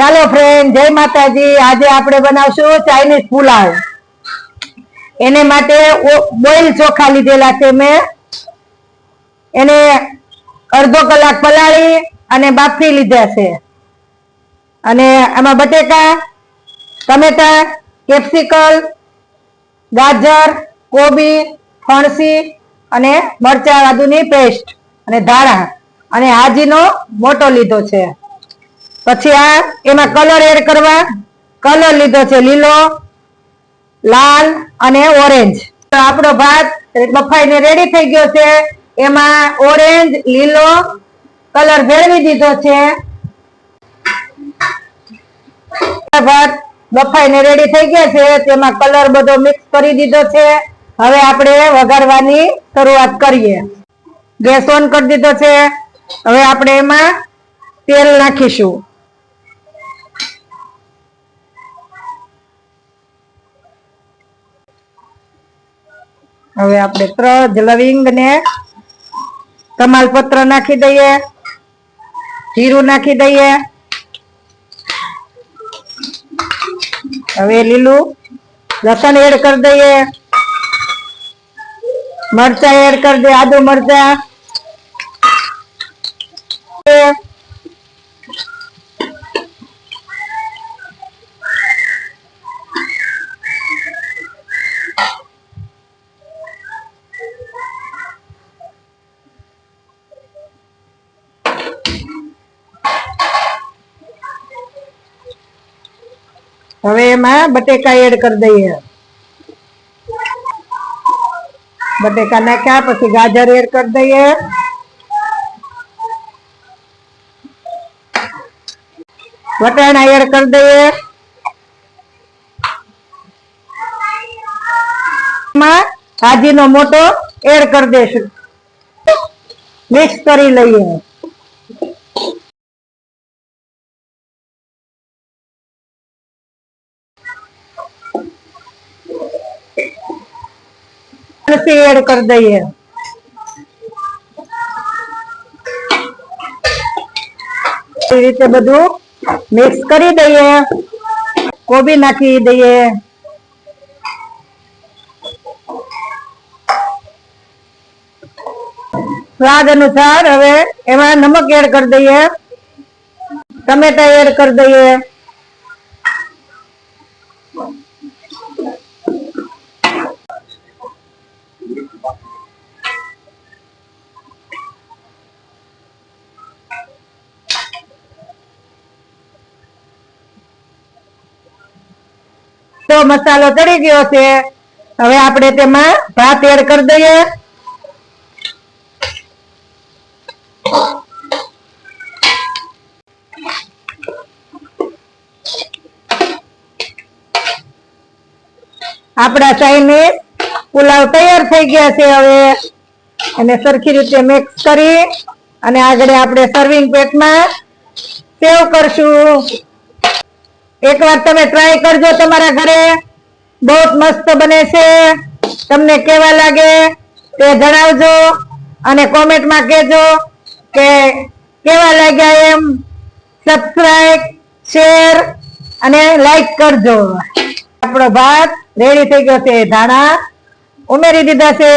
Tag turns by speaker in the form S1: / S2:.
S1: ચાલો ફ્રેન્ડ જય માતાજી. આજે આપણે બનાવશું ચાઇનીઝ પુલાવ. એને માટે બોઇલ ચોખા લીધેલા છે મેં. એને અડધો કલાક પલાળી અને બાફી લીધા છે. અને આમાં બટેકા, ટમેટા, કેપ્સિકલ, ગાજર, કોબી, ફણસી અને મરચા આદુની પેસ્ટ અને ધાણા. અને હાજીનો મોટો લીધો છે. પછી આ એમાં કલર એડ કરવા. કલર લીધો છે લીલો, લાલ અને ઓરેન્જ આપણો ભાત બફાઈને રેડી થઈ ગયો છે. એમાં ઓરેન્જ લીલો કલર ભેળવી દીધો છે. ભાત બફાઈને રેડી થઈ ગયા છે. તેમાં કલર બધો મિક્સ કરી દીધો છે. હવે આપણે વઘારવાની શરૂઆત કરીએ. ગેસ ઓન કરી દીધો છે. હવે આપણે એમાં તેલ નાખીશું. હવે આપણે ત્રજ લવિંગ ને તમાલપત્ર નાખી દઈએ, જીરું નાખી દઈએ. હવે લીલું લસણ એડ કરી દઈએ, મરચા એડ કરી દે આદુ મરચા. હવે એમાં બટેકા એડ કરી દઈએ. બટેકા નાખ્યા પછી ગાજર એડ કરી દઈએ. વટાણા એડ કરી દઈએ. ભાજીનો મોટો એડ કરી દઈશું. મિક્સ કરી લઈએ. તુલસી એડ કરી દઈએ. એ રીતે બધું મિક્સ કરી દઈએ. કોબી નાખી દઈએ. સ્વાદ અનુસાર હવે એમાં નમક એડ કરી દઈએ. ટમેટા એડ કરી દઈએ. તો મસાલો ચડી ગયો છે. હવે આપણે તેમાં ભાત એડ કરી દઈએ. આપણા ચાઇનીઝ પુલાવ તૈયાર થઈ ગયા છે હવે. અને સરખી રીતે મિક્સ કરી અને આગળ આપણે સર્વિંગ પેટમાં સેવ કરશું. એકવાર તમે ટ્રાય કરજો તમારા ઘરે. બહુ મસ્ત બને છે. તમને કેવા લાગે તે જણાવજો અને કોમેન્ટમાં કહેજો કે કેવા લાગ્યા એમ. સબસ્ક્રાઈબ શેર અને લાઈક કરજો. આપણો ભાત રેડી થઈ ગયો છે ધાણા. ઉમેરી દીધા છે.